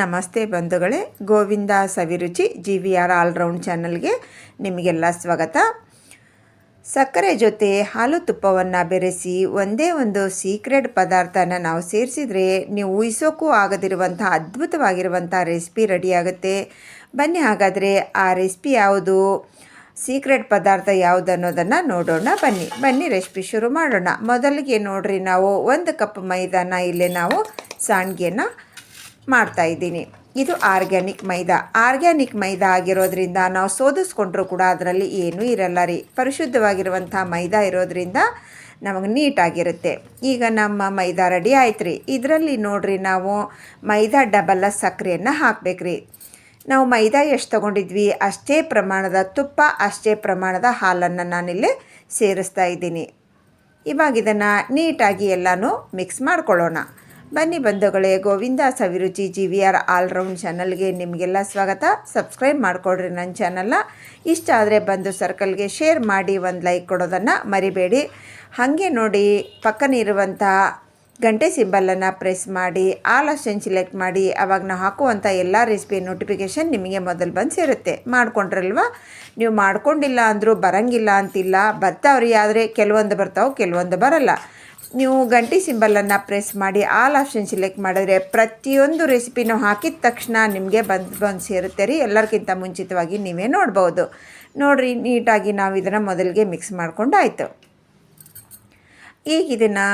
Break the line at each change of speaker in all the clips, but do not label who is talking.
ನಮಸ್ತೆ ಬಂಧುಗಳೇ, Govinda Saviruchi G V R all round ಚಾನಲ್ಗೆ ನಿಮಗೆಲ್ಲ ಸ್ವಾಗತ. ಸಕ್ಕರೆ ಜೊತೆ ಹಾಲು ತುಪ್ಪವನ್ನು ಬೆರೆಸಿ ಒಂದೇ ಒಂದು ಸೀಕ್ರೆಟ್ ಪದಾರ್ಥನ ನಾವು ಸೇರಿಸಿದರೆ ನೀವು ಊಹಿಸೋಕ್ಕೂ ಆಗದಿರುವಂಥ ಅದ್ಭುತವಾಗಿರುವಂಥ ರೆಸಿಪಿ ರೆಡಿಯಾಗುತ್ತೆ. ಬನ್ನಿ ಹಾಗಾದರೆ ಆ ರೆಸಿಪಿ ಯಾವುದು, ಸೀಕ್ರೆಟ್ ಪದಾರ್ಥ ಯಾವುದು ಅನ್ನೋದನ್ನು ನೋಡೋಣ. ಬನ್ನಿ ಬನ್ನಿ ರೆಸಿಪಿ ಶುರು ಮಾಡೋಣ. ಮೊದಲಿಗೆ ನೋಡ್ರಿ ನಾವು ಒಂದು ಕಪ್ ಮೈದಾನ, ಇಲ್ಲೇ ನಾವು ಸಾಣಿಗೆನ ಮಾಡ್ತಾ ಇದ್ದೀನಿ. ಇದು ಆರ್ಗ್ಯಾನಿಕ್ ಮೈದಾ. ಆರ್ಗ್ಯಾನಿಕ್ ಮೈದಾ ಆಗಿರೋದ್ರಿಂದ ನಾವು ಸೋದಿಸ್ಕೊಂಡ್ರೂ ಕೂಡ ಅದರಲ್ಲಿ ಏನೂ ಇರಲ್ಲ ರೀ. ಪರಿಶುದ್ಧವಾಗಿರುವಂಥ ಮೈದಾ ಇರೋದ್ರಿಂದ ನಮಗೆ ನೀಟಾಗಿರುತ್ತೆ. ಈಗ ನಮ್ಮ ಮೈದಾ ರೆಡಿ ಆಯ್ತು ರೀ. ಇದರಲ್ಲಿ ನೋಡ್ರಿ ನಾವು ಮೈದಾ ಡಬಲ್ಲ ಸಕ್ಕರೆಯನ್ನು ಹಾಕಬೇಕ್ರಿ ನಾವು ಮೈದಾ ಎಷ್ಟು ತೊಗೊಂಡಿದ್ವಿ? ಅಷ್ಟೇ ಪ್ರಮಾಣದ ತುಪ್ಪ, ಅಷ್ಟೇ ಪ್ರಮಾಣದ ಹಾಲನ್ನು ನಾನಿಲ್ಲಿ ಸೇರಿಸ್ತಾ ಇದ್ದೀನಿ. ಇವಾಗ ಇದನ್ನು ನೀಟಾಗಿ ಎಲ್ಲನೂ ಮಿಕ್ಸ್ ಮಾಡ್ಕೊಳ್ಳೋಣ. ಬನ್ನಿ ಬಂಧುಗಳೇ, Govinda Saviruchi G V R all round ಚಾನಲ್ಗೆ ನಿಮಗೆಲ್ಲ ಸ್ವಾಗತ. ಸಬ್ಸ್ಕ್ರೈಬ್ ಮಾಡಿಕೊಡ್ರಿ ನನ್ನ ಚಾನಲ್ನ. ಇಷ್ಟ ಆದರೆ ಬಂದು ಸರ್ಕಲ್ಗೆ ಶೇರ್ ಮಾಡಿ, ಒಂದು ಲೈಕ್ ಕೊಡೋದನ್ನು ಮರಿಬೇಡಿ. ಹಾಗೆ ನೋಡಿ ಪಕ್ಕನೇ ಇರುವಂಥ ಗಂಟೆ ಸಿಂಬಲನ್ನು ಪ್ರೆಸ್ ಮಾಡಿ ಆಲ್ ಆಪ್ಷನ್ ಸಿಲೆಕ್ಟ್ ಮಾಡಿ, ಅವಾಗ ನಾವು ಹಾಕುವಂಥ ಎಲ್ಲ ರೆಸಿಪಿ ನೋಟಿಫಿಕೇಷನ್ ನಿಮಗೆ ಮೊದಲು ಬಂದು ಸೇರುತ್ತೆ. ಮಾಡಿಕೊಂಡ್ರಲ್ವ? ನೀವು ಮಾಡ್ಕೊಂಡಿಲ್ಲ ಅಂದರೂ ಬರಂಗಿಲ್ಲ ಅಂತಿಲ್ಲ. ಬರ್ತಾವ್ರಿ, ಆದರೆ ಕೆಲವೊಂದು ಬರ್ತಾವೆ, ಕೆಲವೊಂದು ಬರಲ್ಲ. ನೀವು ಗಂಟಿ ಸಿಂಬಲನ್ನು ಪ್ರೆಸ್ ಮಾಡಿ, ಆಲ್ ಆಪ್ಷನ್ ಸಿಲೆಕ್ಟ್ ಮಾಡಿದ್ರೆ ಪ್ರತಿಯೊಂದು ರೆಸಿಪಿನೂ ಹಾಕಿದ ತಕ್ಷಣ ನಿಮಗೆ ಬಂದು ಬಂದು ಸೇರುತ್ತೆ ರೀ. ಎಲ್ಲರಿಗಿಂತ ಮುಂಚಿತವಾಗಿ ನೀವೇ ನೋಡ್ಬೋದು. ನೋಡಿರಿ, ನೀಟಾಗಿ ನಾವು ಇದನ್ನು ಮೊದಲಿಗೆ ಮಿಕ್ಸ್ ಮಾಡಿಕೊಂಡು ಆಯಿತು. ಈಗ ಇದನ್ನು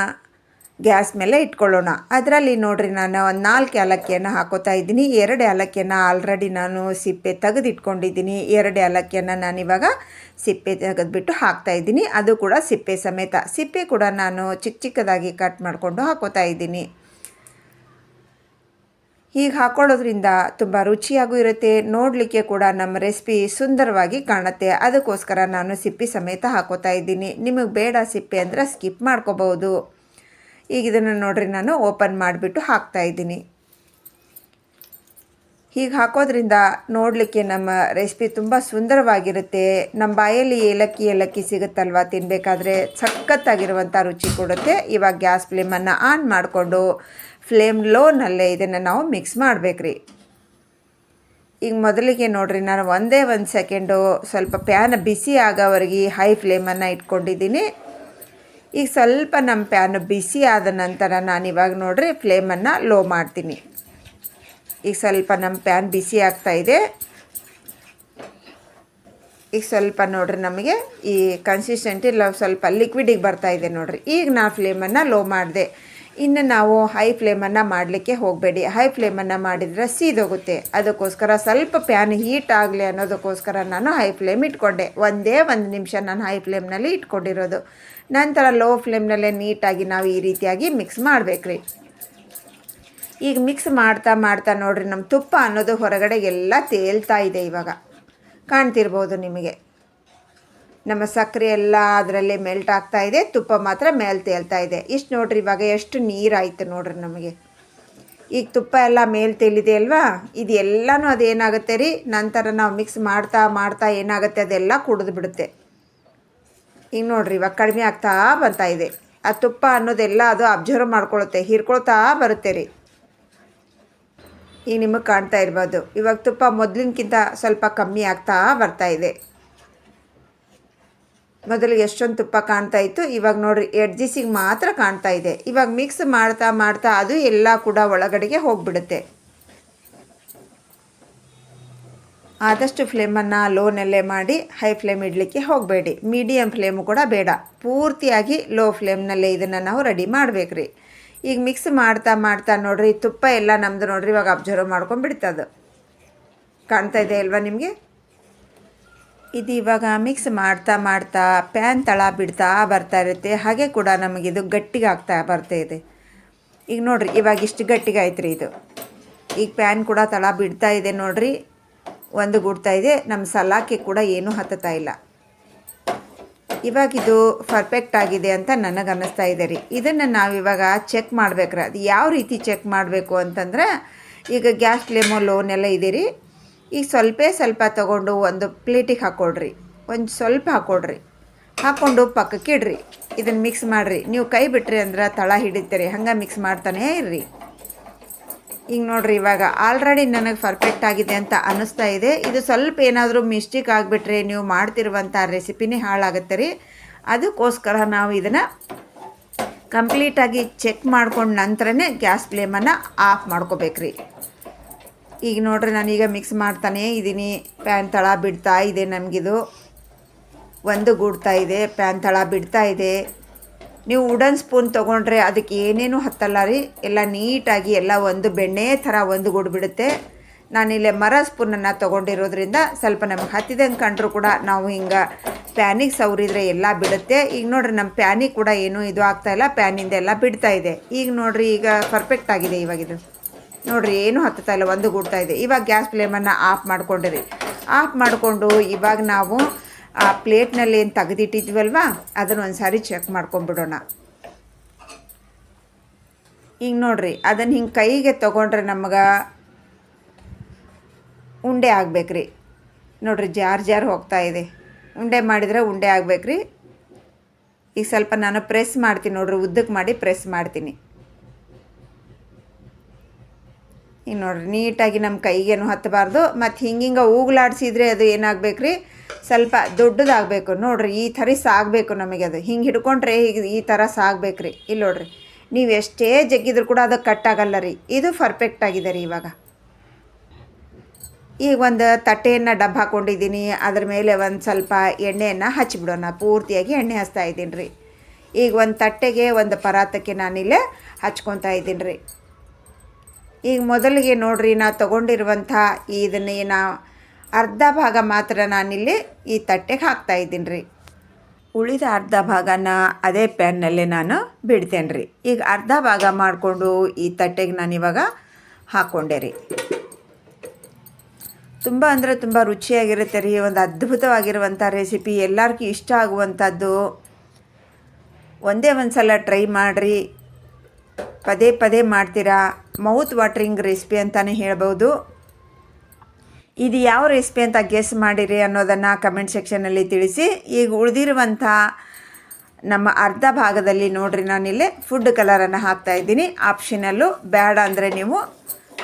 ಗ್ಯಾಸ್ ಮೇಲೆ ಇಟ್ಕೊಳ್ಳೋಣ. ಅದರಲ್ಲಿ ನೋಡಿರಿ ನಾನು ಒಂದು ನಾಲ್ಕು ಏಲಕ್ಕಿಯನ್ನು ಹಾಕೋತಾ ಇದ್ದೀನಿ. ಎರಡು ಏಲಕ್ಕಿಯನ್ನು ಆಲ್ರೆಡಿ ನಾನು ಸಿಪ್ಪೆ ತೆಗೆದಿಟ್ಕೊಂಡಿದ್ದೀನಿ. ಎರಡು ಏಲಕ್ಕಿಯನ್ನು ನಾನಿವಾಗ ಸಿಪ್ಪೆ ತೆಗೆದುಬಿಟ್ಟು ಹಾಕ್ತಾ ಇದ್ದೀನಿ. ಅದು ಕೂಡ ಸಿಪ್ಪೆ ಸಮೇತ. ಸಿಪ್ಪೆ ಕೂಡ ನಾನು ಚಿಕ್ಕ ಚಿಕ್ಕದಾಗಿ ಕಟ್ ಮಾಡಿಕೊಂಡು ಹಾಕೋತಾ ಇದ್ದೀನಿ. ಹೀಗೆ ಹಾಕೊಳ್ಳೋದ್ರಿಂದ ತುಂಬ ರುಚಿಯಾಗೂ ಇರುತ್ತೆ. ನೋಡಲಿಕ್ಕೆ ಕೂಡ ನಮ್ಮ ರೆಸಿಪಿ ಸುಂದರವಾಗಿ ಕಾಣುತ್ತೆ. ಅದಕ್ಕೋಸ್ಕರ ನಾನು ಸಿಪ್ಪೆ ಸಮೇತ ಹಾಕೋತಾ ಇದ್ದೀನಿ. ನಿಮಗೆ ಬೇಡ ಸಿಪ್ಪೆ ಅಂದರೆ ಸ್ಕಿಪ್ ಮಾಡ್ಕೋಬೋದು ಈಗ ಇದನ್ನು ನೋಡ್ರಿ ನಾನು ಓಪನ್ ಮಾಡಿಬಿಟ್ಟು ಹಾಕ್ತಾ ಇದ್ದೀನಿ. ಹೀಗೆ ಹಾಕೋದ್ರಿಂದ ನೋಡಲಿಕ್ಕೆ ನಮ್ಮ ರೆಸಿಪಿ ತುಂಬ ಸುಂದರವಾಗಿರುತ್ತೆ. ನಮ್ಮ ಬಾಯಲ್ಲಿ ಏಲಕ್ಕಿ ಏಲಕ್ಕಿ ಸಿಗುತ್ತಲ್ವ? ತಿನ್ನಬೇಕಾದ್ರೆ ಸಖತ್ತಾಗಿರುವಂಥ ರುಚಿ ಕೊಡುತ್ತೆ. ಇವಾಗ ಗ್ಯಾಸ್ ಫ್ಲೇಮನ್ನು ಆನ್ ಮಾಡಿಕೊಂಡು ಫ್ಲೇಮ್ ಲೋನಲ್ಲೇ ಇದನ್ನು ನಾವು ಮಿಕ್ಸ್ ಮಾಡಬೇಕ್ರಿ. ಈಗ ಮೊದಲಿಗೆ ನೋಡ್ರಿ, ನಾನು ಒಂದೇ ಒಂದು ಸೆಕೆಂಡು ಸ್ವಲ್ಪ ಪ್ಯಾನ್ ಬಿಸಿ ಆಗೋವರೆಗೆ ಹೈ ಫ್ಲೇಮನ್ನು ಇಟ್ಕೊಂಡಿದ್ದೀನಿ. ಈಗ ಸ್ವಲ್ಪ ನಮ್ಮ ಪ್ಯಾನ್ ಬಿಸಿ ಆದ ನಂತರ ನಾನು ಇವಾಗ ನೋಡ್ರಿ ಫ್ಲೇಮನ್ನು ಲೋ ಮಾಡ್ತೀನಿ. ಈಗ ಸ್ವಲ್ಪ ನಮ್ಮ ಪ್ಯಾನ್ ಬಿಸಿ ಆಗ್ತಾಯಿದೆ ಈಗ ಸ್ವಲ್ಪ ನೋಡ್ರಿ ನಮಗೆ ಈ ಕನ್ಸಿಸ್ಟೆಂಟಿ ಲವ್ ಸ್ವಲ್ಪ ಲಿಕ್ವಿಡಿಗೆ ಬರ್ತಾ ಇದೆ ನೋಡ್ರಿ. ಈಗ ನಾ ಫ್ಲೇಮನ್ನು ಲೋ ಮಾಡಿದೆ. ಇನ್ನು ನಾವು ಹೈ ಫ್ಲೇಮನ್ನು ಮಾಡಲಿಕ್ಕೆ ಹೋಗಬೇಡಿ. ಹೈ ಫ್ಲೇಮನ್ನು ಮಾಡಿದರೆ ಸೀದೋಗುತ್ತೆ. ಅದಕ್ಕೋಸ್ಕರ ಸ್ವಲ್ಪ ಪ್ಯಾನ್ ಹೀಟ್ ಆಗಲಿ ಅನ್ನೋದಕ್ಕೋಸ್ಕರ ನಾನು ಹೈ ಫ್ಲೇಮ್ ಇಟ್ಕೊಂಡೆ. ಒಂದೇ ಒಂದು ನಿಮಿಷ ನಾನು ಹೈ ಫ್ಲೇಮ್ನಲ್ಲಿ ಇಟ್ಕೊಂಡಿರೋದು. ನಂತರ ಲೋ ಫ್ಲೇಮ್ನಲ್ಲೇ ನೀಟಾಗಿ ನಾವು ಈ ರೀತಿಯಾಗಿ ಮಿಕ್ಸ್ ಮಾಡಬೇಕ್ರಿ. ಈಗ ಮಿಕ್ಸ್ ಮಾಡ್ತಾ ಮಾಡ್ತಾ ನೋಡಿರಿ ನಮ್ಮ ತುಪ್ಪ ಅನ್ನೋದು ಹೊರಗಡೆ ಎಲ್ಲ ತೇಲ್ತಾ ಇದೆ ಇವಾಗ. ಕಾಣ್ತಿರ್ಬೋದು ನಿಮಗೆ. ನಮ್ಮ ಸಕ್ಕರೆ ಎಲ್ಲ ಅದರಲ್ಲಿ ಮೆಲ್ಟ್ ಆಗ್ತಾ ಇದೆ. ತುಪ್ಪ ಮಾತ್ರ ಮೇಲೆ ತೇಲ್ತಾ ಇದೆ. ಇಷ್ಟು ನೋಡ್ರಿ, ಇವಾಗ ಎಷ್ಟು ನೀರಾಯಿತು ನೋಡ್ರಿ ನಮಗೆ. ಈಗ ತುಪ್ಪ ಎಲ್ಲ ಮೇಲೆ ತೇಲಿದೆ ಅಲ್ವಾ? ಇದು ಎಲ್ಲನೂ ಅದೇನಾಗುತ್ತೆ ರೀ? ನಂತರ ನಾವು ಮಿಕ್ಸ್ ಮಾಡ್ತಾ ಮಾಡ್ತಾ ಏನಾಗುತ್ತೆ ಅದೆಲ್ಲ ಕುಡಿದು ಬಿಡುತ್ತೆ. ಈಗ ನೋಡ್ರಿ, ಇವಾಗ ಕಡಿಮೆ ಆಗ್ತಾ ಬರ್ತಾ ಇದೆ. ಆ ತುಪ್ಪ ಅನ್ನೋದೆಲ್ಲ ಅದು ಅಬ್ಸರ್ವ್ ಮಾಡ್ಕೊಳುತ್ತೆ, ಹೀರ್ಕೊಳ್ತಾ ಬರುತ್ತೆ ರೀ. ಈಗ ನಿಮಗೆ ಕಾಣ್ತಾ ಇರ್ಬೋದು. ಇವಾಗ ತುಪ್ಪ ಮೊದಲಿನಕ್ಕಿಂತ ಸ್ವಲ್ಪ ಕಮ್ಮಿ ಆಗ್ತಾ ಬರ್ತಾ ಇದೆ. ಮೊದಲಿಗೆ ಎಷ್ಟೊಂದು ತುಪ್ಪ ಕಾಣ್ತಾ ಇತ್ತು, ಇವಾಗ ನೋಡ್ರಿ ಎಡ್ಜಿಸಿಗೆ ಮಾತ್ರ ಕಾಣ್ತಾ ಇದೆ. ಇವಾಗ ಮಿಕ್ಸ್ ಮಾಡ್ತಾ ಮಾಡ್ತಾ ಅದು ಎಲ್ಲ ಕೂಡ ಒಳಗಡೆಗೆ ಹೋಗ್ಬಿಡುತ್ತೆ. ಆದಷ್ಟು ಫ್ಲೇಮನ್ನು ಲೋನಲ್ಲೇ ಮಾಡಿ ಹೈ ಫ್ಲೇಮ್ ಇಡಲಿಕ್ಕೆ ಹೋಗಬೇಡಿ. ಮೀಡಿಯಮ್ ಫ್ಲೇಮು ಕೂಡ ಬೇಡ. ಪೂರ್ತಿಯಾಗಿ ಲೋ ಫ್ಲೇಮ್ನಲ್ಲೇ ಇದನ್ನು ನಾವು ರೆಡಿ ಮಾಡಬೇಕ್ರಿ. ಈಗ ಮಿಕ್ಸ್ ಮಾಡ್ತಾ ಮಾಡ್ತಾ ನೋಡ್ರಿ, ತುಪ್ಪ ಎಲ್ಲ ನಮ್ಮದು ನೋಡ್ರಿ ಇವಾಗ ಅಬ್ಸರ್ವ್ ಮಾಡ್ಕೊಂಡ್ಬಿಡ್ತದು. ಕಾಣ್ತಾ ಇದೆ ಅಲ್ವಾ ನಿಮಗೆ? ಇದು ಇವಾಗ ಮಿಕ್ಸ್ ಮಾಡ್ತಾ ಮಾಡ್ತಾ ಪ್ಯಾನ್ ತಳ ಬಿಡ್ತಾ ಬರ್ತಾ ಇರುತ್ತೆ. ಹಾಗೆ ಕೂಡ ನಮಗಿದು ಗಟ್ಟಿಗೆ ಆಗ್ತಾ ಬರ್ತಾ ಇದೆ. ಈಗ ನೋಡ್ರಿ, ಇವಾಗ ಇಷ್ಟು ಗಟ್ಟಿಗೆ ಇದು. ಈಗ ಪ್ಯಾನ್ ಕೂಡ ತಳ ಬಿಡ್ತಾ ಇದೆ ನೋಡ್ರಿ. ಒಂದು ಗುಡ್ತಾ ಇದೆ. ನಮ್ಮ ಸಲಾಕೆ ಕೂಡ ಏನೂ ಹತ್ತುತ್ತಾ ಇಲ್ಲ. ಇವಾಗಿದು ಪರ್ಫೆಕ್ಟ್ ಆಗಿದೆ ಅಂತ ನನಗೆ ಅನ್ನಿಸ್ತಾ ಇದೆ ರೀ. ಇದನ್ನು ನಾವಿವಾಗ ಚೆಕ್ ಮಾಡ್ಬೇಕ್ರೆ. ಅದು ಯಾವ ರೀತಿ ಚೆಕ್ ಮಾಡಬೇಕು ಅಂತಂದ್ರೆ, ಈಗ ಗ್ಯಾಸ್ ಫ್ಲೇಮು ಲೋನೆಲ್ಲ ಇದೆ ರೀ. ಈಗ ಸ್ವಲ್ಪ ಸ್ವಲ್ಪ ತಗೊಂಡು ಒಂದು ಪ್ಲೇಟಿಗೆ ಹಾಕ್ಕೊಡ್ರಿ. ಒಂದು ಸ್ವಲ್ಪ ಹಾಕ್ಕೊಡ್ರಿ. ಹಾಕ್ಕೊಂಡು ಪಕ್ಕಕ್ಕೆ ಇಡ್ರಿ. ಇದನ್ನು ಮಿಕ್ಸ್ ಮಾಡಿರಿ. ನೀವು ಕೈ ಬಿಟ್ರಿ ಅಂದ್ರೆ ತಳ ಹಿಡಿತೀರಿ. ಹಂಗೆ ಮಿಕ್ಸ್ ಮಾಡ್ತಾನೇ ಇರ್ರಿ. ಈಗ ನೋಡ್ರಿ ಇವಾಗ ಆಲ್ರೆಡಿ ನನಗೆ ಪರ್ಫೆಕ್ಟ್ ಆಗಿದೆ ಅಂತ ಅನ್ನಿಸ್ತಾ ಇದೆ. ಇದು ಸ್ವಲ್ಪ ಏನಾದರೂ ಮಿಸ್ಟೇಕ್ ಆಗಿಬಿಟ್ರೆ ನೀವು ಮಾಡ್ತಿರುವಂಥ ರೆಸಿಪಿನೇ ಹಾಳಾಗುತ್ತೆ ರೀ. ಅದಕ್ಕೋಸ್ಕರ ನಾವು ಇದನ್ನು ಕಂಪ್ಲೀಟಾಗಿ ಚೆಕ್ ಮಾಡ್ಕೊಂಡು ನಂತರನೇ ಗ್ಯಾಸ್ ಫ್ಲೇಮನ್ನು ಆಫ್ ಮಾಡ್ಕೋಬೇಕ್ರಿ. ಈಗ ನೋಡ್ರಿ ನಾನೀಗ ಮಿಕ್ಸ್ ಮಾಡ್ತಾನೆ ಇದ್ದೀನಿ ಪ್ಯಾನ್ ತಳ ಬಿಡ್ತಾ ಇದೆ ನಮಗಿದು. ಒಂದು ಗೂಡ್ತಾ ಇದೆ ಪ್ಯಾನ್ ತಳ ಬಿಡ್ತಾ ಇದೆ. ನೀವು ವುಡನ್ ಸ್ಪೂನ್ ತೊಗೊಂಡ್ರೆ ಅದಕ್ಕೆ ಏನೇನು ಹತ್ತಲ್ಲ ರೀ? ಎಲ್ಲ ನೀಟಾಗಿ ಎಲ್ಲ ಒಂದು ಬೆಣ್ಣೆ ಥರ ಒಂದು ಗೂಡು ಬಿಡುತ್ತೆ. ನಾನಿಲ್ಲೇ ಮರ ಸ್ಪೂನನ್ನು ತೊಗೊಂಡಿರೋದ್ರಿಂದ ಸ್ವಲ್ಪ ನಮಗೆ ಹತ್ತಿದಂಗೆ ಕಂಡ್ರೂ ಕೂಡ ನಾವು ಹಿಂಗೆ ಪ್ಯಾನಿಗೆ ಸವರಿದ್ರೆ ಎಲ್ಲ ಬಿಡುತ್ತೆ. ಈಗ ನೋಡ್ರಿ ನಮ್ಮ ಪ್ಯಾನಿಗೆ ಕೂಡ ಏನೂ ಇದು ಆಗ್ತಾಯಿಲ್ಲ ಪ್ಯಾನಿಂದ ಎಲ್ಲ ಬಿಡ್ತಾ ಇದೆ. ಈಗ ನೋಡ್ರಿ ಈಗ ಪರ್ಫೆಕ್ಟ್ ಆಗಿದೆ ಇವಾಗ ಇದು. ನೋಡ್ರಿ, ಏನು ಹತ್ತುತ್ತಾ ಇಲ್ಲ, ಒಂದು ಗುಡ್ತಾ ಇದೆ. ಇವಾಗ ಗ್ಯಾಸ್ ಫ್ಲೇಮನ್ನು ಆಫ್ ಮಾಡ್ಕೊಂಡಿರಿ. ಆಫ್ ಮಾಡಿಕೊಂಡು ಇವಾಗ ನಾವು, ಆ, ಪ್ಲೇಟ್ನಲ್ಲಿ ಏನು ತೆಗೆದಿಟ್ಟಿದ್ವಲ್ವಾ, ಅದನ್ನು ಒಂದು ಸಾರಿ ಚೆಕ್ ಮಾಡ್ಕೊಂಬಿಡೋಣ ಈಗ ನೋಡ್ರಿ, ಅದನ್ನು ಹಿಂಗೆ ಕೈಗೆ ತೊಗೊಂಡ್ರೆ ನಮ್ಗೆ ಉಂಡೆ ಆಗ್ಬೇಕ್ರಿ. ನೋಡ್ರಿ, ಜಾರ್ ಜಾರ್ ಹೋಗ್ತಾ ಇದೆ. ಉಂಡೆ ಮಾಡಿದರೆ ಉಂಡೆ ಆಗ್ಬೇಕ್ರಿ. ಈಗ ಸ್ವಲ್ಪ ನಾನು ಪ್ರೆಸ್ ಮಾಡ್ತೀನಿ ನೋಡ್ರಿ ಉದ್ದಕ್ಕೆ ಮಾಡಿ ಪ್ರೆಸ್ ಮಾಡ್ತೀನಿ. ಈಗ ನೋಡ್ರಿ, ನೀಟಾಗಿ ನಮ್ಮ ಕೈಗೇನು ಹತ್ತಬಾರ್ದು. ಮತ್ತು ಹಿಂಗಿಂಗೆ ಊಗ್ಲಾಡ್ಸಿದ್ರೆ ಅದು ಏನಾಗಬೇಕ್ರಿ? ಸ್ವಲ್ಪ ದೊಡ್ಡದಾಗಬೇಕು. ನೋಡ್ರಿ, ಈ ಥರ ಸಾಗಬೇಕು ನಮಗೆ ಅದು. ಹಿಂಗೆ ಹಿಡ್ಕೊಂಡ್ರೆ ಹೀಗೆ ಈ ಥರ ರೀ ಇಲ್ಲಿ ನೋಡ್ರಿ, ನೀವು ಎಷ್ಟೇ ಜಗ್ಗಿದ್ರು ಕೂಡ ಅದು ಕಟ್ ಆಗಲ್ಲ ರೀ. ಇದು ಪರ್ಫೆಕ್ಟ್ ಆಗಿದೆ ರೀ ಇವಾಗ. ಈಗ ಒಂದು ತಟ್ಟೆಯನ್ನು ಡಬ್ಬ ಹಾಕ್ಕೊಂಡಿದ್ದೀನಿ ಅದ್ರ ಮೇಲೆ ಒಂದು ಸ್ವಲ್ಪ ಎಣ್ಣೆಯನ್ನು ಹಚ್ಚಿಬಿಡೋಣ ಪೂರ್ತಿಯಾಗಿ ಎಣ್ಣೆ ಹಚ್ತಾ ಇದ್ದೀನಿ ರೀ. ಈಗ ಒಂದು ತಟ್ಟೆಗೆ ಒಂದು ಪರಾತಕ್ಕೆ ನಾನಿಲ್ಲೇ ಹಚ್ಕೊತಾ ಇದ್ದೀನಿ ರೀ. ಈಗ ಮೊದಲಿಗೆ ನೋಡ್ರಿ, ನಾ ತೊಗೊಂಡಿರುವಂಥ ಇದನ್ನ ನಾ ಅರ್ಧ ಭಾಗ ಮಾತ್ರ ನಾನಿಲ್ಲಿ ಈ ತಟ್ಟೆಗೆ ಹಾಕ್ತಾ ಇದ್ದೀನಿ ರೀ ಉಳಿದ ಅರ್ಧ ಭಾಗನ ಅದೇ ಪ್ಯಾನ್ನಲ್ಲೇ ನಾನು ಬಿಡ್ತೇನೆ ರೀ ಈಗ ಅರ್ಧ ಭಾಗ ಮಾಡಿಕೊಂಡು ಈ ತಟ್ಟೆಗೆ ನಾನು ಇವಾಗ ಹಾಕ್ಕೊಂಡೆ ರೀ. ತುಂಬ ಅಂದರೆ ತುಂಬ ರುಚಿಯಾಗಿರುತ್ತೆ ರೀ, ಒಂದು ಅದ್ಭುತವಾಗಿರುವಂಥ ರೆಸಿಪಿ. ಎಲ್ಲರಿಗೂ ಇಷ್ಟ ಆಗುವಂಥದ್ದು. ಒಂದೇ ಒಂದು ಸಲ ಟ್ರೈ ಮಾಡಿರಿ. ಪದೇ ಪದೇ ಮಾಡ್ತೀರಾ? ಮೌತ್ ವಾಟ್ರಿಂಗ್ ರೆಸಿಪಿ ಅಂತಲೇ ಹೇಳ್ಬೋದು ಇದು ಯಾವ ರೆಸಿಪಿ ಅಂತ ಗೆಸ್ ಮಾಡಿರಿ ಅನ್ನೋದನ್ನು ಕಮೆಂಟ್ ಸೆಕ್ಷನಲ್ಲಿ ತಿಳಿಸಿ. ಈಗ ಉಳಿದಿರುವಂಥ ನಮ್ಮ ಅರ್ಧ ಭಾಗದಲ್ಲಿ ನೋಡ್ರಿ ನಾನಿಲ್ಲಿ ಫುಡ್ ಕಲರನ್ನು ಹಾಕ್ತಾ ಇದ್ದೀನಿ. ಆಪ್ಷನಲ್ಲು ಬೇಡ ಅಂದರೆ ನೀವು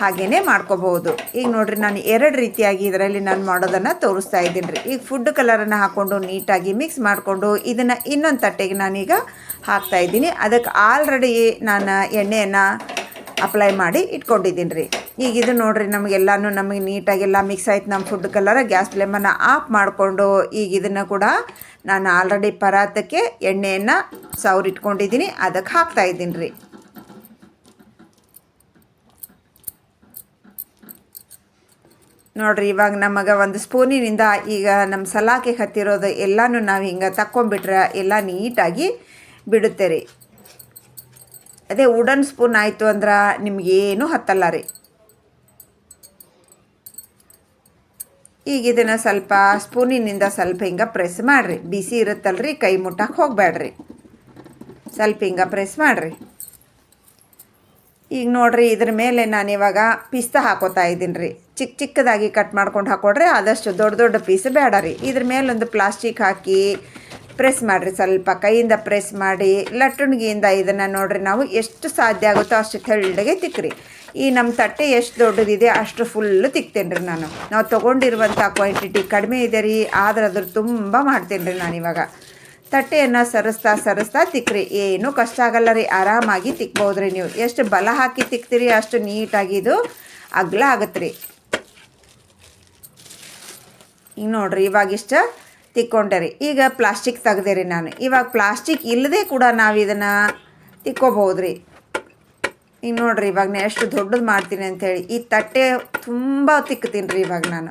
ಹಾಗೇ ಮಾಡ್ಕೋಬಹುದು. ಈಗ ನೋಡ್ರಿ, ನಾನು ಎರಡು ರೀತಿಯಾಗಿ ಇದರಲ್ಲಿ ನಾನು ಮಾಡೋದನ್ನು ತೋರಿಸ್ತಾ ಇದ್ದೀನಿ ರೀ. ಈಗ ಫುಡ್ ಕಲರನ್ನು ಹಾಕ್ಕೊಂಡು ನೀಟಾಗಿ ಮಿಕ್ಸ್ ಮಾಡಿಕೊಂಡು ಇದನ್ನು ಇನ್ನೊಂದು ತಟ್ಟೆಗೆ ನಾನೀಗ ಹಾಕ್ತಾ ಇದ್ದೀನಿ. ಅದಕ್ಕೆ ಆಲ್ರೆಡಿ ನಾನು ಎಣ್ಣೆಯನ್ನು ಅಪ್ಲೈ ಮಾಡಿ ಇಟ್ಕೊಂಡಿದ್ದೀನಿ ರೀ. ಈಗ ಇದು ನೋಡ್ರಿ, ನಮಗೆಲ್ಲನೂ ನಮಗೆ ನೀಟಾಗೆಲ್ಲ ಮಿಕ್ಸ್ ಆಯ್ತು. ನಮ್ಮ ಫುಡ್ ಕಲರ್ ಗ್ಯಾಸ್ ಫ್ಲೇಮನ್ನು ಆಫ್ ಮಾಡಿಕೊಂಡು ಈಗ ಇದನ್ನು ಕೂಡ ನಾನು ಆಲ್ರೆಡಿ ಪರಾತಕ್ಕೆ ಎಣ್ಣೆಯನ್ನು ಸೌರಿಟ್ಕೊಂಡಿದ್ದೀನಿ ಅದಕ್ಕೆ ಹಾಕ್ತಾ ಇದ್ದೀನಿ ರೀ. ನೋಡ್ರಿ, ಇವಾಗ ನಮಗೆ ಒಂದು ಸ್ಪೂನಿನಿಂದ ಈಗ ನಮ್ಮ ಸಲಾಕೆ ಹತ್ತಿರೋದು ಎಲ್ಲನೂ ನಾವು ಹಿಂಗೆ ತಕ್ಕೊಂಬಿಟ್ರೆ ಎಲ್ಲ ನೀಟಾಗಿ ಬಿಡುತ್ತೆ ರೀ ಅದೇ ವುಡನ್ ಸ್ಪೂನ್ ಆಯಿತು ಅಂದ್ರೆ ನಿಮಗೇನು ಹತ್ತಲ್ಲ ರೀ. ಈಗ ಇದನ್ನು ಸ್ವಲ್ಪ ಸ್ಪೂನಿನಿಂದ ಸ್ವಲ್ಪ ಹಿಂಗೆ ಪ್ರೆಸ್ ಮಾಡಿರಿ. ಬಿಸಿ ಇರುತ್ತಲ್ರಿ, ಕೈ ಮುಟ್ಟಕ್ಕೆ ಹೋಗಬೇಡ್ರಿ ಸ್ವಲ್ಪ ಹಿಂಗೆ ಪ್ರೆಸ್ ಮಾಡಿರಿ. ಈಗ ನೋಡ್ರಿ ಇದ್ರ ಮೇಲೆ ನಾನು ಇವಾಗ ಪಿಸ್ತಾ ಹಾಕೋತಾ ಇದ್ದೀನಿ ರೀ. ಚಿಕ್ಕ ಚಿಕ್ಕದಾಗಿ ಕಟ್ ಮಾಡ್ಕೊಂಡು ಹಾಕೊಡ್ರಿ ಆದಷ್ಟು ದೊಡ್ಡ ದೊಡ್ಡ ಪೀಸ್ ಬೇಡ ರೀ. ಇದ್ರ ಮೇಲೊಂದು ಪ್ಲಾಸ್ಟಿಕ್ ಹಾಕಿ ಪ್ರೆಸ್ ಮಾಡಿರಿ ಸ್ವಲ್ಪ. ಕೈಯಿಂದ ಪ್ರೆಸ್ ಮಾಡಿ ಲಟ್ಟಣಿಗೆಯಿಂದ ಇದನ್ನು ನೋಡ್ರಿ ನಾವು ಎಷ್ಟು ಸಾಧ್ಯ ಆಗುತ್ತೋ ಅಷ್ಟು ತೆಳ್ಳಗೆ ತಿಕ್ಕ್ರಿ ಈ ನಮ್ಮ ತಟ್ಟೆ ಎಷ್ಟು ದೊಡ್ಡದಿದೆ ಅಷ್ಟು ಫುಲ್ಲು ತಿಕ್ತೇನೆ ರೀ ನಾನು. ನಾವು ತೊಗೊಂಡಿರುವಂಥ ಕ್ವಾಂಟಿಟಿ ಕಡಿಮೆ ಇದೆ ರೀ. ಆದ್ರೆ ಅದ್ರ ತುಂಬ ಮಾಡ್ತೇನೆ ರೀ ನಾನು ಇವಾಗ. ತಟ್ಟೆಯನ್ನು ಸರಿಸ್ತಾ ಸರಿಸ್ತಾ ತಿಕ್ಕ್ರಿ. ಏನು ಕಷ್ಟ ಆಗಲ್ಲ ರೀ. ಆರಾಮಾಗಿ ತಿಕ್ಬೋದು ರೀ ನೀವು. ಎಷ್ಟು ಬಲ ಹಾಕಿ ತಿಕ್ತೀರಿ ಅಷ್ಟು ನೀಟಾಗಿ ಇದು ಅಗ್ಲ ಆಗತ್ತೆ ರೀ. ಈಗ ನೋಡ್ರಿ, ಇವಾಗ ಇಷ್ಟ ತಿಕ್ಕೊಂಡೆ ರೀ. ಈಗ ಪ್ಲಾಸ್ಟಿಕ್ ತೆಗ್ದೆ ರೀ ನಾನು. ಇವಾಗ ಪ್ಲಾಸ್ಟಿಕ್ ಇಲ್ಲದೆ ಕೂಡ ನಾವು ಇದನ್ನು ತಿಕ್ಕೋಬೋದು ರೀ. ಈಗ ನೋಡ್ರಿ, ಇವಾಗ ನಾನು ಎಷ್ಟು ದೊಡ್ಡದು ಮಾಡ್ತೀನಿ ಅಂಥೇಳಿ ಈ ತಟ್ಟೆ ತುಂಬ ತಿಕ್ತೀನಿ ರೀ ಇವಾಗ ನಾನು.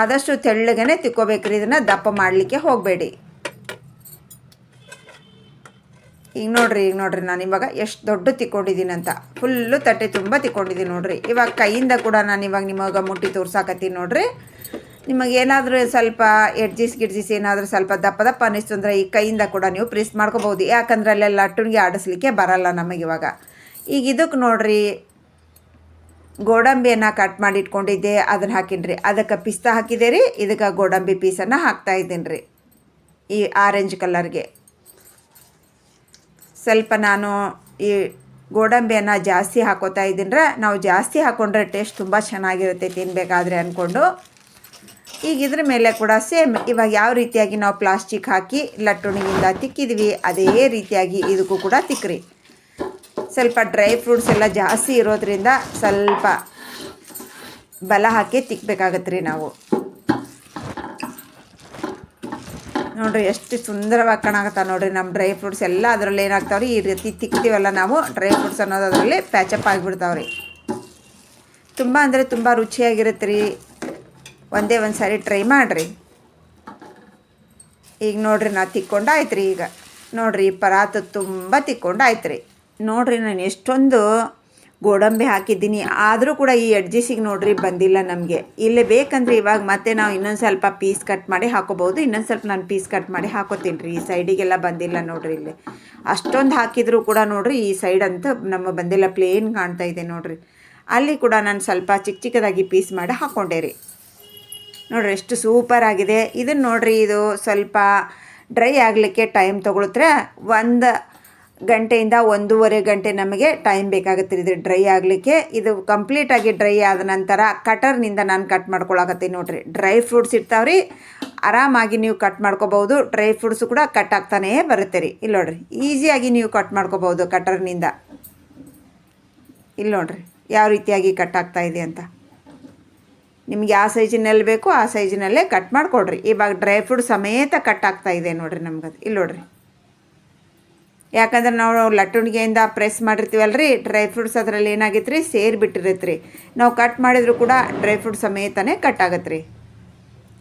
ಆದಷ್ಟು ತೆಳ್ಳಗನೆ ತಿಕ್ಕೋಬೇಕ್ರಿ. ಇದನ್ನು ದಪ್ಪ ಮಾಡಲಿಕ್ಕೆ ಹೋಗಬೇಡಿ. ಈಗ ನೋಡ್ರಿ ಈಗ ನೋಡ್ರಿ ನಾನು ಇವಾಗ ಎಷ್ಟು ದೊಡ್ಡ ತಿಕ್ಕೊಂಡಿದ್ದೀನಿ ಅಂತ. ಫುಲ್ಲು ತಟ್ಟೆ ತುಂಬ ತಿಕ್ಕೊಂಡಿದ್ದೀನಿ ನೋಡ್ರಿ. ಇವಾಗ ಕೈಯಿಂದ ಕೂಡ ನಾನು ಇವಾಗ ನಿಮಗೆ ಮುಟ್ಟಿ ತೋರ್ಸಾಕತ್ತೀನಿ ನೋಡ್ರಿ. ನಿಮಗೆ ಏನಾದರೂ ಸ್ವಲ್ಪ ಎಡ್ಜಿಸ್ ಗಿಡ್ಜಿಸ್ ಏನಾದರೂ ಸ್ವಲ್ಪ ದಪ್ಪ ದಪ್ಪ ಅನ್ನಿಸ್ತು ಅಂದರೆ ಈ ಕೈಯಿಂದ ಕೂಡ ನೀವು ಪ್ರೆಸ್ ಮಾಡ್ಕೋಬೋದು ಯಾಕಂದ್ರೆ ಅಲ್ಲೆಲ್ಲ ಅಟ್ಟುಣಿಗೆ ಆಡಿಸ್ಲಿಕ್ಕೆ ಬರಲ್ಲ ನಮಗೆ ಇವಾಗ. ಈಗ ಇದಕ್ಕೆ ನೋಡ್ರಿ, ಗೋಡಂಬಿಯನ್ನು ಕಟ್ ಮಾಡಿ ಇಟ್ಕೊಂಡಿದ್ದೆ, ಅದನ್ನು ಹಾಕಿನ್ರಿ. ಅದಕ್ಕೆ ಪಿಸ್ತಾ ಹಾಕಿದೆ ರೀ, ಇದಕ್ಕೆ ಗೋಡಂಬಿ ಪೀಸನ್ನು ಹಾಕ್ತಾ ಇದ್ದೀನಿ ರೀ ಈ ಆರೆಂಜ್ ಕಲರ್ಗೆ ಸ್ವಲ್ಪ ನಾನು ಈ ಗೋಡಂಬಿಯನ್ನು ಜಾಸ್ತಿ ಹಾಕೋತಾ ಇದ್ದೀನ್ರ, ನಾವು ಜಾಸ್ತಿ ಹಾಕೊಂಡ್ರೆ ಟೇಸ್ಟ್ ತುಂಬ ಚೆನ್ನಾಗಿರುತ್ತೆ ತಿನ್ನಬೇಕಾದ್ರೆ ಅಂದ್ಕೊಂಡು ಈಗ ಇದ್ರ ಮೇಲೆ ಕೂಡ ಸೇಮ್ ಇವಾಗ ಯಾವ ರೀತಿಯಾಗಿ ನಾವು ಪ್ಲಾಸ್ಟಿಕ್ ಹಾಕಿ ಲಟ್ಟುಣಿಯಿಂದ ತಿಕ್ಕಿದ್ವಿ, ಅದೇ ರೀತಿಯಾಗಿ ಇದಕ್ಕೂ ಕೂಡ ತಿಕ್ಕ್ರಿ ಸ್ವಲ್ಪ ಡ್ರೈ ಫ್ರೂಟ್ಸ್ ಎಲ್ಲ ಜಾಸ್ತಿ ಇರೋದ್ರಿಂದ ಸ್ವಲ್ಪ ಬಲ ಹಾಕಿ ತಿಕ್ಕಬೇಕಾಗತ್ತೆ ರೀ ನಾವು. ನೋಡ್ರಿ, ಎಷ್ಟು ಸುಂದರವಾಗಿ ಕಾಣಕತ್ತಾವ ನೋಡ್ರಿ ನಮ್ಮ ಡ್ರೈ ಫ್ರೂಟ್ಸ್ ಎಲ್ಲ. ಅದರಲ್ಲಿ ಏನಾಗ್ತಾವ್ರಿ, ಈ ರೀತಿ ತಿಕ್ತೀವಲ್ಲ ನಾವು ಡ್ರೈ ಫ್ರೂಟ್ಸ್ ಅನ್ನೋದು ಅದರಲ್ಲಿ ಪ್ಯಾಚಪ್ ಆಗಿಬಿಡ್ತಾವ್ರಿ. ತುಂಬ ಅಂದರೆ ತುಂಬ ರುಚಿಯಾಗಿರುತ್ತೆ ರೀ. ಒಂದೇ ಒಂದು ಸಾರಿ ಟ್ರೈ ಮಾಡಿರಿ. ಈಗ ನೋಡ್ರಿ ನಾ ತಿಕ್ಕೊಂಡಾಯ್ತು ರೀ ಈಗ. ನೋಡ್ರಿ ಪರಾತ ತುಂಬ ತಿಕ್ಕೊಂಡಾಯ್ತು ರೀ ನೋಡ್ರಿ, ನಾನು ಎಷ್ಟೊಂದು ಗೋಡಂಬಿ ಹಾಕಿದ್ದೀನಿ. ಆದರೂ ಕೂಡ ಈ ಎಡ್ಜಿಸಿಗೆ ನೋಡ್ರಿ ಬಂದಿಲ್ಲ ನಮಗೆ. ಇಲ್ಲೇ ಬೇಕಂದ್ರೆ ಇವಾಗ ಮತ್ತೆ ನಾವು ಇನ್ನೊಂದು ಸ್ವಲ್ಪ ಪೀಸ್ ಕಟ್ ಮಾಡಿ ಹಾಕೋಬೋದು ಇನ್ನೊಂದು ಸ್ವಲ್ಪ ನಾನು ಪೀಸ್ ಕಟ್ ಮಾಡಿ ಹಾಕೋತೀನಿ ರೀ. ಈ ಸೈಡಿಗೆಲ್ಲ ಬಂದಿಲ್ಲ ನೋಡ್ರಿ ಇಲ್ಲಿ. ಅಷ್ಟೊಂದು ಹಾಕಿದರೂ ಕೂಡ ನೋಡ್ರಿ ಈ ಸೈಡ್ ಅಂತ ನಮ್ಮ ಬಂದಿಲ್ಲ ಪ್ಲೇನ್ ಕಾಣ್ತಾ ಇದೆ ನೋಡ್ರಿ. ಅಲ್ಲಿ ಕೂಡ ನಾನು ಸ್ವಲ್ಪ ಚಿಕ್ಕ ಚಿಕ್ಕದಾಗಿ ಪೀಸ್ ಮಾಡಿ ಹಾಕೊಂಡೆ ರೀ. ನೋಡ್ರಿ ಎಷ್ಟು ಸೂಪರ್ ಆಗಿದೆ. ಇದನ್ನು ನೋಡ್ರಿ ಇದು ಸ್ವಲ್ಪ ಡ್ರೈ ಆಗಲಿಕ್ಕೆ ಟೈಮ್ ತೊಗೊಳುತ್ತೆ ಒಂದು ಗಂಟೆಯಿಂದ ಒಂದೂವರೆ ಗಂಟೆ ನಮಗೆ ಟೈಮ್ ಬೇಕಾಗುತ್ತೆ. ಇದು ಡ್ರೈ ಆಗಲಿಕ್ಕೆ. ಇದು ಕಂಪ್ಲೀಟಾಗಿ ಡ್ರೈ ಆದ ನಂತರ ಕಟರ್ನಿಂದ ನಾನು ಕಟ್ ಮಾಡ್ಕೊಳಕತ್ತೀನಿ ನೋಡಿರಿ. ಡ್ರೈ ಫ್ರೂಟ್ಸ್ ಇರ್ತಾವ್ರಿ ಆರಾಮಾಗಿ ನೀವು ಕಟ್ ಮಾಡ್ಕೋಬೋದು ಡ್ರೈ ಫ್ರೂಟ್ಸು ಕೂಡ ಕಟ್ ಆಗ್ತಾನೇ ಬರುತ್ತೆ ರೀ. ಇಲ್ಲಿ ನೋಡ್ರಿ. ಈಸಿಯಾಗಿ ನೀವು ಕಟ್ ಮಾಡ್ಕೋಬೋದು ಕಟರ್ನಿಂದ ಇಲ್ಲಿ ನೋಡ್ರಿ. ಯಾವ ರೀತಿಯಾಗಿ ಕಟ್ ಆಗ್ತಾ ಇದೆ ಅಂತ. ನಿಮ್ಗೆ ಯಾವ ಸೈಜಿನಲ್ಲಿ ಬೇಕೋ, ಆ ಸೈಜಿನಲ್ಲೇ ಕಟ್ ಮಾಡಿಕೊಡ್ರಿ. ಇವಾಗ ಡ್ರೈ ಫ್ರೂಟ್ ಸಮೇತ ಕಟ್ ಆಗ್ತಾ ಇದೆ ನೋಡಿರಿ ನಮ್ಗದು. ಇಲ್ಲಿ ನೋಡ್ರಿ. ಯಾಕಂದ್ರೆ ನಾವು ಲಟ್ಟುಣಿಗೆಯಿಂದ ಪ್ರೆಸ್ ಮಾಡಿರ್ತೀವಲ್ಲ ರೀ ಡ್ರೈ ಫ್ರೂಟ್ಸ್ ಅದರಲ್ಲಿ ಏನಾಗಿತ್ತು ರೀ ಸೇರಿ ಬಿಟ್ಟಿರತ್ತೆ ರೀ ನಾವು ಕಟ್ ಮಾಡಿದ್ರು ಕೂಡ ಡ್ರೈ ಫ್ರೂಟ್ ಸಮೇತನೇ ಕಟ್ ಆಗತ್ತೆ ರೀ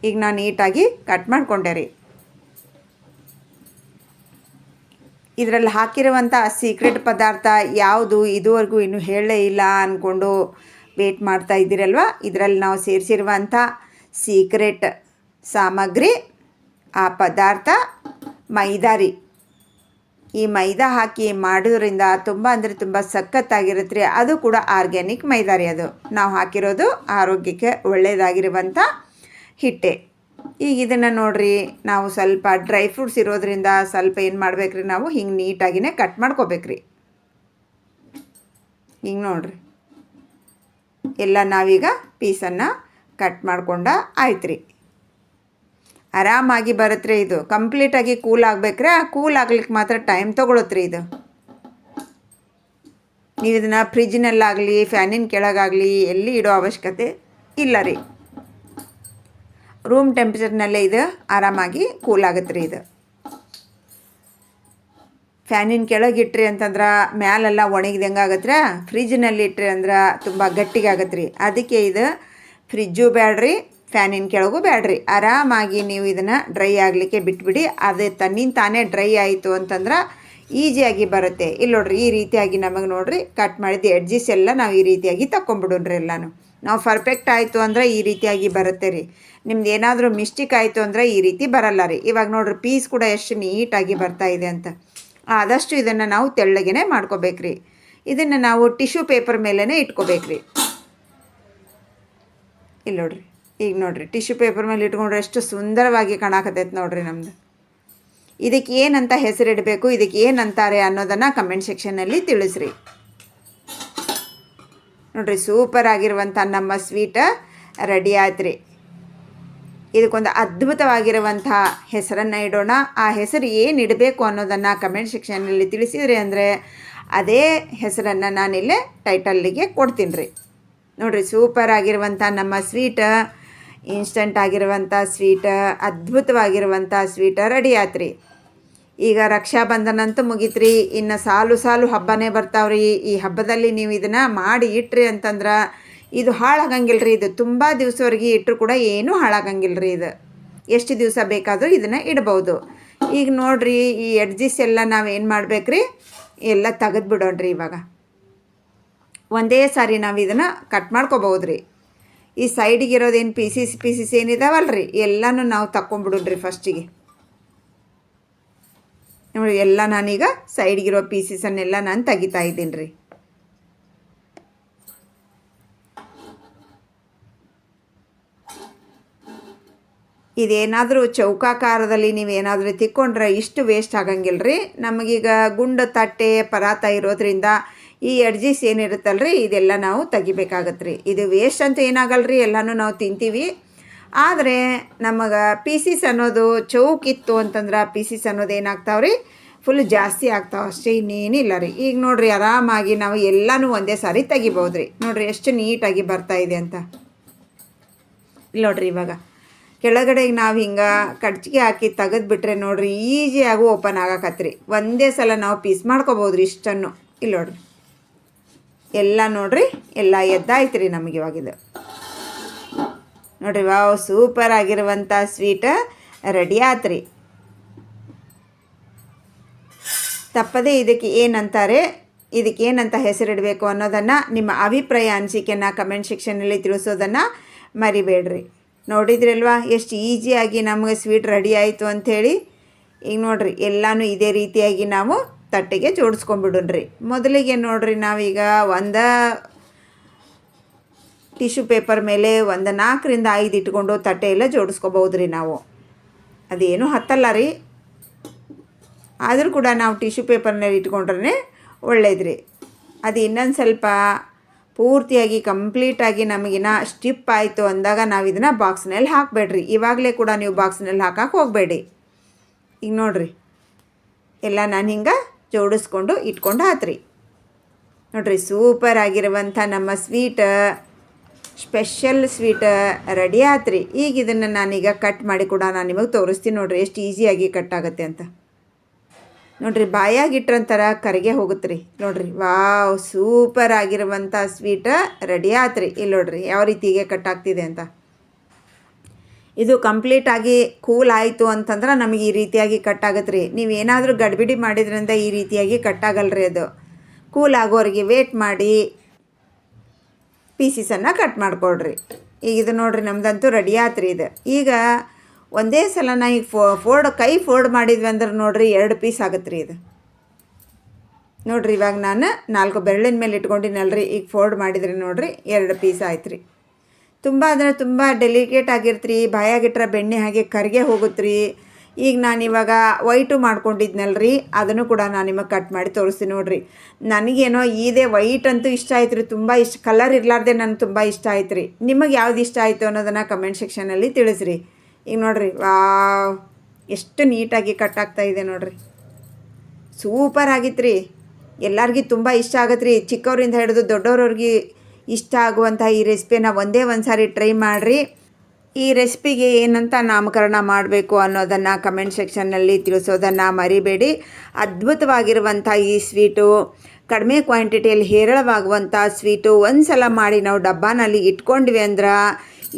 ಈಗ ನಾನು ನೀಟಾಗಿ ಕಟ್ ಮಾಡಿಕೊಂಡೆ ರೀ. ಇದರಲ್ಲಿ ಹಾಕಿರುವಂಥ ಸೀಕ್ರೆಟ್ ಪದಾರ್ಥ ಯಾವುದು, ಇದುವರೆಗೂ ಇನ್ನೂ ಹೇಳೇ ಇಲ್ಲ ಅಂದ್ಕೊಂಡು ವೇಟ್ ಮಾಡ್ತಾ ಇದ್ದೀರಲ್ವ? ಇದರಲ್ಲಿ ನಾವು ಸೇರಿಸಿರುವಂಥ ಸೀಕ್ರೆಟ್ ಸಾಮಗ್ರಿ, ಆ ಪದಾರ್ಥ ಮೈದಾ ರೀ ಈ ಮೈದಾ ಹಾಕಿ ಮಾಡೋದ್ರಿಂದ ತುಂಬ ಅಂದರೆ ತುಂಬ ಸಖತ್ತಾಗಿರುತ್ತೆ. ಅದು ಕೂಡ ಆರ್ಗ್ಯಾನಿಕ್ ಮೈದಾ ರೀ ಅದು. ನಾವು ಹಾಕಿರೋದು ಆರೋಗ್ಯಕ್ಕೆ ಒಳ್ಳೆಯದಾಗಿರುವಂಥ ಹಿಟ್ಟೆ. ಈಗ ಇದನ್ನು ನೋಡ್ರಿ, ನಾವು ಸ್ವಲ್ಪ ಡ್ರೈ ಫ್ರೂಟ್ಸ್ ಇರೋದ್ರಿಂದ ಸ್ವಲ್ಪ ಏನು ಮಾಡ್ಬೇಕ್ರಿ ನಾವು? ಹಿಂಗೆ ನೀಟಾಗಿನೇ ಕಟ್ ಮಾಡ್ಕೋಬೇಕ್ರಿ. ಹಿಂಗೆ ನೋಡ್ರಿ. ಎಲ್ಲ ನಾವೀಗ ಪೀಸನ್ನು ಕಟ್ ಮಾಡ್ಕೊಂಡ ಆಯ್ತು ರೀ ಆರಾಮಾಗಿ ಬರುತ್ತೆ ಇದು. ಕಂಪ್ಲೀಟಾಗಿ ಕೂಲ್ ಆಗಬೇಕ್ರೆ ಕೂಲ್ ಆಗ್ಲಿಕ್ಕೆ ಮಾತ್ರ ಟೈಮ್ ತೊಗೊಳತ್ರಿ ಇದು. ನೀವು ಇದನ್ನು ಫ್ರಿಜ್ನಲ್ಲಾಗಲಿ ಫ್ಯಾನಿನ ಕೆಳಗಾಗಲಿ ಎಲ್ಲಿ ಇಡೋ ಅವಶ್ಯಕತೆ ಇಲ್ಲ ರೀ. ರೂಮ್ ಟೆಂಪ್ರೇಚರ್ನಲ್ಲೇ ಇದು ಆರಾಮಾಗಿ ಕೂಲ್ ಆಗುತ್ತೆ ರೀ ಇದು ಫ್ಯಾನಿನ ಕೆಳಗೆ ಇಟ್ರಿ ಅಂತಂದ್ರೆ ಮ್ಯಾಲೆಲ್ಲ ಒಣಗಿದಂಗೆ ಆಗತ್ತೆ ಫ್ರಿಜ್ನಲ್ಲಿ ಇಟ್ರಿ ಅಂದ್ರೆ ತುಂಬ ಗಟ್ಟಿಗೆ ಆಗತ್ತೆ ರೀ ಅದಕ್ಕೆ ಇದು ಫ್ರಿಜ್ಜು ಬ್ಯಾಡ್ರಿ ಫ್ಯಾನಿನ ಕೆಳಗೂ ಬ್ಯಾಡ್ರಿ. ಆರಾಮಾಗಿ ನೀವು ಇದನ್ನು ಡ್ರೈ ಆಗಲಿಕ್ಕೆ ಬಿಟ್ಬಿಡಿ. ಅದು ತನ್ನಿನ ತಾನೇ ಡ್ರೈ ಆಯಿತು ಅಂತಂದ್ರೆ ಈಸಿಯಾಗಿ ಬರುತ್ತೆ. ಇಲ್ಲಿ ನೋಡ್ರಿ, ಈ ರೀತಿಯಾಗಿ ನಮಗೆ ನೋಡ್ರಿ, ಕಟ್ ಮಾಡಿದ್ದು ಎಡ್ಜಸ್ ಎಲ್ಲ ನಾವು ಈ ರೀತಿಯಾಗಿ ತಗೊಂಬಿಡೋಣ್ರಿ ಎಲ್ಲನೂ. ನಾವು ಪರ್ಫೆಕ್ಟ್ ಆಯಿತು ಅಂದರೆ ಈ ರೀತಿಯಾಗಿ ಬರುತ್ತೆ ರೀ. ನಿಮ್ದು ಏನಾದರೂ ಮಿಸ್ಟೇಕ್ ಆಯಿತು ಅಂದರೆ ಈ ರೀತಿ ಬರಲ್ಲ ರೀ. ಇವಾಗ ನೋಡ್ರಿ, ಪೀಸ್ ಕೂಡ ಎಷ್ಟು ನೀಟಾಗಿ ಬರ್ತಾ ಇದೆ ಅಂತ. ಆದಷ್ಟು ಇದನ್ನು ನಾವು ತೆಳ್ಳಗೆನೆ ಮಾಡ್ಕೋಬೇಕ್ರಿ ಇದನ್ನು ನಾವು ಟಿಶ್ಯೂ ಪೇಪರ್ ಮೇಲೇ ಇಟ್ಕೋಬೇಕ್ರಿ ಇಲ್ಲಿ ನೋಡ್ರಿ. ಈಗ ನೋಡ್ರಿ ಟಿಶ್ಯೂ ಪೇಪರ್ ಮೇಲೆ ಇಟ್ಕೊಂಡ್ರೆ ಎಷ್ಟು ಸುಂದರವಾಗಿ ಕಾಣಕತ್ತೈತೆ ನೋಡ್ರಿ ನಮ್ದು. ಇದಕ್ಕೆ ಏನಂತ ಹೆಸರಿಡಬೇಕು ಇದಕ್ಕೆ ಏನಂತಾರೆ ಅನ್ನೋದನ್ನು ಕಮೆಂಟ್ ಸೆಕ್ಷನಲ್ಲಿ ತಿಳಿಸ್ರಿ. ನೋಡ್ರಿ ಸೂಪರ್ ಆಗಿರುವಂಥ ನಮ್ಮ ಸ್ವೀಟ ರೆಡಿ ಆಯ್ತು ರೀ ಇದಕ್ಕೊಂದು ಅದ್ಭುತವಾಗಿರುವಂಥ ಹೆಸರನ್ನು ಇಡೋಣ. ಆ ಹೆಸರು ಏನು ಇಡಬೇಕು ಅನ್ನೋದನ್ನು ಕಮೆಂಟ್ ಸೆಕ್ಷನಲ್ಲಿ ತಿಳಿಸಿದ್ರಿ ಅಂದರೆ, ಅದೇ ಹೆಸರನ್ನು ನಾನಿಲ್ಲೇ ಟೈಟಲ್ಲಿಗೆ ಕೊಡ್ತೀನಿ ರೀ ನೋಡಿರಿ ಸೂಪರ್ ಆಗಿರುವಂಥ ನಮ್ಮ ಸ್ವೀಟ ಇನ್ಸ್ಟಂಟ್ ಆಗಿರುವಂಥ ಸ್ವೀಟ ಅದ್ಭುತವಾಗಿರುವಂಥ ಸ್ವೀಟ ರೆಡಿ ಆತ್ರಿ ಈಗ ರಕ್ಷಾಬಂಧನ ಅಂತೂ ಮುಗೀತ್ರಿ. ಇನ್ನು ಸಾಲು ಸಾಲು ಹಬ್ಬನೇ ಬರ್ತಾವ್ರಿ. ಈ ಹಬ್ಬದಲ್ಲಿ ನೀವು ಇದನ್ನು ಮಾಡಿ ಇಟ್ರಿ ಅಂತಂದ್ರೆ ಇದು ಹಾಳಾಗಂಗಿಲ್ಲ ರೀ ಇದು ತುಂಬ ದಿವಸವರೆಗೆ ಇಟ್ಟರು ಕೂಡ ಏನೂ ಹಾಳಾಗಂಗಿಲ್ಲ ರೀ ಇದು. ಎಷ್ಟು ದಿವಸ ಬೇಕಾದರೂ ಇದನ್ನು ಇಡ್ಬೋದು. ಈಗ ನೋಡ್ರಿ, ಈ ಎಡ್ಜಿಸ್ ಎಲ್ಲ ನಾವು ಏನು ಮಾಡ್ಬೇಕ್ರಿ? ಎಲ್ಲ ತೆಗೆದು ಬಿಡೋಣ್ರಿ ಇವಾಗ. ಒಂದೇ ಸಾರಿ ನಾವು ಇದನ್ನು ಕಟ್ ಮಾಡ್ಕೋಬಹುದು ರೀ ಈ ಸೈಡಿಗೆ ಇರೋದೇನು ಪೀಸಸ್ ಪೀಸಸ್ ಏನಿದಾವಲ್ಲ ರೀ ಎಲ್ಲನೂ ನಾವು ತಗೊಂಬಿಡೋಣ್ರಿ ಫಸ್ಟಿಗೆ ನೋಡಿ, ಎಲ್ಲ ನಾನೀಗ ಸೈಡ್ಗಿರೋ ಪೀಸಸನ್ನೆಲ್ಲ ನಾನು ತೆಗಿತಾ ಇದ್ದೀನಿ ರೀ ಇದೇನಾದರೂ ಚೌಕಾಕಾರದಲ್ಲಿ ನೀವೇನಾದರೂ ತಿಕ್ಕೊಂಡ್ರೆ ಇಷ್ಟು ವೇಸ್ಟ್ ಆಗಂಗಿಲ್ಲ ರೀ ನಮಗೀಗ ಗುಂಡು ತಟ್ಟೆ, ಪರಾತ ಇರೋದ್ರಿಂದ ಈ ಎಡ್ಜಿಸ್ ಏನಿರುತ್ತಲ್ಲ ರೀ ಇದೆಲ್ಲ ನಾವು ತೆಗಿಬೇಕಾಗತ್ತೆ ರೀ ಇದು ವೇಸ್ಟ್ ಅಂತ ಏನಾಗಲ್ಲ ರೀ ಎಲ್ಲನೂ ನಾವು ತಿಂತೀವಿ. ಆದರೆ ನಮಗೆ ಪೀಸಿಸ್ ಅನ್ನೋದು ಚೌಕಿತ್ತು ಅಂತಂದ್ರೆ ಪೀಸಿಸ್ ಅನ್ನೋದು ಏನಾಗ್ತಾವೆ ರೀ ಫುಲ್ ಜಾಸ್ತಿ ಆಗ್ತಾವೆ. ಅಷ್ಟೇ ಇನ್ನೇನಿಲ್ಲ ರೀ. ಈಗ ನೋಡಿರಿ ಆರಾಮಾಗಿ ನಾವು ಎಲ್ಲನೂ ಒಂದೇ ಸಾರಿ ತೆಗಿಬೋದು ರೀ ನೋಡಿರಿ ಎಷ್ಟು ನೀಟಾಗಿ ಬರ್ತಾ ಇದೆ ಅಂತ. ಇಲ್ಲಿ ನೋಡ್ರಿ ಇವಾಗ. ಕೆಳಗಡೆ ನಾವು ಹಿಂಗೆ ಕಡ್ಚಿಗೆ ಹಾಕಿ ತೆಗೆದ್ಬಿಟ್ರೆ ನೋಡ್ರಿ ಈಸಿಯಾಗೂ ಓಪನ್ ಆಗಕತ್ರಿ. ಒಂದೇ ಸಲ ನಾವು ಪೀಸ್ ಮಾಡ್ಕೋಬೋದು ರೀ ಇಷ್ಟನ್ನು. ಇಲ್ಲಿ ನೋಡ್ರಿ. ಎಲ್ಲ ನೋಡ್ರಿ, ಎಲ್ಲ ಎದ್ದಾಯ್ತು ರೀ ನಮಗೆ ಇವಾಗಿದು ನೋಡ್ರಿ, ವಾವ್ ಸೂಪರ್ ಆಗಿರುವಂಥ ಸ್ವೀಟ್ ರೆಡಿ ಆತ್ರಿ. ತಪ್ಪದೇ ಇದಕ್ಕೆ ಏನಂತಾರೆ, ಇದಕ್ಕೆ ಏನಂತ ಹೆಸರಿಡಬೇಕು ಅನ್ನೋದನ್ನು ನಿಮ್ಮ ಅಭಿಪ್ರಾಯ ಅನಿಸಿಕೆನ ಕಮೆಂಟ್ ಸೆಕ್ಷನಲ್ಲಿ ತಿಳಿಸೋದನ್ನು ಮರಿಬೇಡ್ರಿ. ನೋಡಿದ್ರಲ್ವಾ, ಎಷ್ಟು ಈಸಿಯಾಗಿ ನಮಗೆ ಸ್ವೀಟ್ ರೆಡಿ ಆಯಿತು ಅಂಥೇಳಿ. ಈಗ ನೋಡ್ರಿ, ಎಲ್ಲನೂ ಇದೇ ರೀತಿಯಾಗಿ ನಾವು ತಟ್ಟೆಗೆ ಜೋಡಿಸ್ಕೊಂಬಿಡೋಣ್ರಿ ಮೊದಲಿಗೆ ನೋಡ್ರಿ ನಾವೀಗ ಒಂದು ಟಿಶ್ಯೂ ಪೇಪರ್ ಮೇಲೆ ಒಂದು ನಾಲ್ಕರಿಂದ ಐದು ಇಟ್ಕೊಂಡು ತಟ್ಟೆ ಎಲ್ಲ ರೀ ನಾವು. ಅದೇನು ಹತ್ತಲ್ಲ ರೀ. ಆದರೂ ಕೂಡ ನಾವು ಟಿಶ್ಯೂ ಪೇಪರ್ನಲ್ಲಿ ಇಟ್ಕೊಂಡ್ರೆ ಒಳ್ಳೇದು ರೀ ಅದು ಇನ್ನೊಂದು ಸ್ವಲ್ಪ ಪೂರ್ತಿಯಾಗಿ ಕಂಪ್ಲೀಟಾಗಿ ನಮಗಿನ ಸ್ಟಿಪ್ ಆಯಿತು ಅಂದಾಗ ನಾವು ಇದನ್ನು ಬಾಕ್ಸ್ನಲ್ಲಿ ಹಾಕಬೇಡ್ರಿ. ಇವಾಗಲೇ ಕೂಡ ನೀವು ಬಾಕ್ಸ್ನಲ್ಲಿ ಹಾಕಕ್ಕೆ ಹೋಗಬೇಡಿ. ಈಗ ನೋಡ್ರಿ. ಎಲ್ಲ ನಾನು ಹಿಂಗೆ ಜೋಡಿಸ್ಕೊಂಡು ಇಟ್ಕೊಂಡು ಆತ್ರಿ ನೋಡ್ರಿ ಸೂಪರ್ ಆಗಿರುವಂಥ ನಮ್ಮ ಸ್ವೀಟ ಸ್ಪೆಷಲ್ ಸ್ವೀಟ್ ರೆಡಿ ಆತ್ರಿ. ಈಗ ಇದನ್ನು ನಾನೀಗ ಕಟ್ ಮಾಡಿ ಕೂಡ ನಾನು ನಿಮಗೆ ತೋರಿಸ್ತೀನಿ ನೋಡ್ರಿ, ಎಷ್ಟು ಈಸಿಯಾಗಿ ಕಟ್ ಆಗುತ್ತೆ ಅಂತ. ನೋಡ್ರಿ ಬಾಯಾಗಿಟ್ರಂತರ ಕರಿಗೆ ಹೋಗುತ್ತೆ ರೀ ನೋಡ್ರಿ ವಾವ್ ಸೂಪರ್ ಆಗಿರುವಂಥ ಸ್ವೀಟ ರೆಡಿ ಆತ್ರಿ. ಇಲ್ಲಿ ನೋಡ್ರಿ, ಯಾವ ರೀತಿಗೆ ಕಟ್ ಆಗ್ತಿದೆ ಅಂತ. ಇದು ಕಂಪ್ಲೀಟಾಗಿ ಕೂಲ್ ಆಯಿತು ಅಂತಂದ್ರೆ ನಮಗೆ ಈ ರೀತಿಯಾಗಿ ಕಟ್ ಆಗುತ್ತೆ ರೀ ನೀವು ಏನಾದರೂ ಗಡ್ಬಿಡಿ ಮಾಡಿದ್ರಿಂದ ಈ ರೀತಿಯಾಗಿ ಕಟ್ ರೀ ಅದು. ಕೂಲ್ ಆಗೋರಿಗೆ ವೇಟ್ ಮಾಡಿ ಪೀಸಸನ್ನು ಕಟ್ ಮಾಡಿಕೊಡ್ರಿ ಈಗ ಇದು ನೋಡ್ರಿ ನಮ್ದಂತೂ ರೆಡಿ ಆತ್ರಿ ಇದು. ಈಗ ಒಂದೇ ಸಲ ನಾ ಈಗ ಫೋ ಫೋಲ್ಡ್ ಕೈ ಫೋಲ್ಡ್ ಮಾಡಿದ್ವಿ ಅಂದ್ರೆ ನೋಡಿರಿ ಎರಡು ಪೀಸ್ ಆಗತ್ತೆ ರೀ ಇದು. ನೋಡಿರಿ ಇವಾಗ ನಾನು ನಾಲ್ಕು ಬೆರಳಿನ ಮೇಲೆ ಇಟ್ಕೊಂಡಿನಲ್ರಿ. ಈಗ ಫೋಲ್ಡ್ ಮಾಡಿದ್ರಿ ನೋಡಿರಿ ಎರಡು ಪೀಸ್ ಆಯ್ತು ರೀ ತುಂಬ ಅಂದರೆ ತುಂಬ ಡೆಲಿಕೇಟ್ ಆಗಿರ್ತ್ರಿ ಬಾಯಾಗಿಟ್ರೆ ಬೆಣ್ಣೆ ಹಾಗೆ ಕರಿಗೆ ಹೋಗುತ್ತೆ ಈಗ ನಾನು ಇವಾಗ ವೈಟು ಮಾಡ್ಕೊಂಡಿದ್ನಲ್ರಿ, ಅದನ್ನು ಕೂಡ ನಾನು ನಿಮಗೆ ಕಟ್ ಮಾಡಿ ತೋರಿಸ್ತೀನಿ ನೋಡ್ರಿ. ನನಗೇನೋ ಇದೇ ವೈಟ್ ಅಂತೂ ಇಷ್ಟ ಆಯ್ತು ರೀ ತುಂಬ ಇಷ್ಟ ಕಲರ್ ಇರಲಾರ್ದೆ ನನಗೆ ತುಂಬ ಇಷ್ಟ ಆಯ್ತು ರೀ ನಿಮಗೆ ಯಾವ್ದು ಇಷ್ಟ ಆಯಿತು ಅನ್ನೋದನ್ನು ಕಮೆಂಟ್ ಸೆಕ್ಷನಲ್ಲಿ ತಿಳಿಸ್ರಿ. ಈಗ ನೋಡ್ರಿ ವಾ ಎಷ್ಟು ನೀಟಾಗಿ ಕಟ್ ಆಗ್ತಾ ಇದೆ ನೋಡ್ರಿ. ಸೂಪರ್ ಆಗಿತ್ತು ರೀ ಎಲ್ಲರಿಗೂ ತುಂಬ ಇಷ್ಟ ಆಗತ್ತೆ ರೀ ಚಿಕ್ಕವರಿಂದ ಹಿಡಿದು ದೊಡ್ಡವ್ರವ್ರಿಗೆ ಇಷ್ಟ ಆಗುವಂಥ ಈ ರೆಸಿಪಿನ ಒಂದೇ ಒಂದು ಸಾರಿ ಟ್ರೈ ಮಾಡಿರಿ. ಈ ರೆಸಿಪಿಗೆ ಏನಂತ ನಾಮಕರಣ ಮಾಡಬೇಕು ಅನ್ನೋದನ್ನು ಕಮೆಂಟ್ ಸೆಕ್ಷನ್ನಲ್ಲಿ ತಿಳಿಸೋದನ್ನು ಮರಿಬೇಡಿ. ಅದ್ಭುತವಾಗಿರುವಂಥ ಈ ಸ್ವೀಟು, ಕಡಿಮೆ ಕ್ವಾಂಟಿಟಿಯಲ್ಲಿ ಹೇರಳವಾಗುವಂಥ ಸ್ವೀಟು ಒಂದು ಸಲ ಮಾಡಿ ನಾವು ಡಬ್ಬಾನಲ್ಲಿ ಇಟ್ಕೊಂಡ್ವಿ ಅಂದ್ರೆ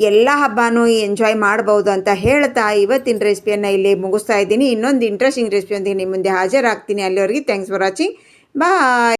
ಎಲ್ಲ ಹಬ್ಬನೂ ಎಂಜಾಯ್ ಮಾಡ್ಬೋದು ಅಂತ ಹೇಳ್ತಾ ಇವತ್ತಿನ ರೆಸಿಪಿಯನ್ನು ಇಲ್ಲಿ ಮುಗಿಸ್ತಾ ಇದ್ದೀನಿ. ಇನ್ನೊಂದು ಇಂಟ್ರೆಸ್ಟಿಂಗ್ ರೆಸಿಪಿಯೊಂದಿಗೆ ನಿಮ್ಮ ಮುಂದೆ ಹಾಜರಾಗ್ತೀನಿ. ಅಲ್ಲಿವರೆಗೆ ಥ್ಯಾಂಕ್ಸ್ ಫಾರ್ ವಾಚಿಂಗ್ ಬಾಯ್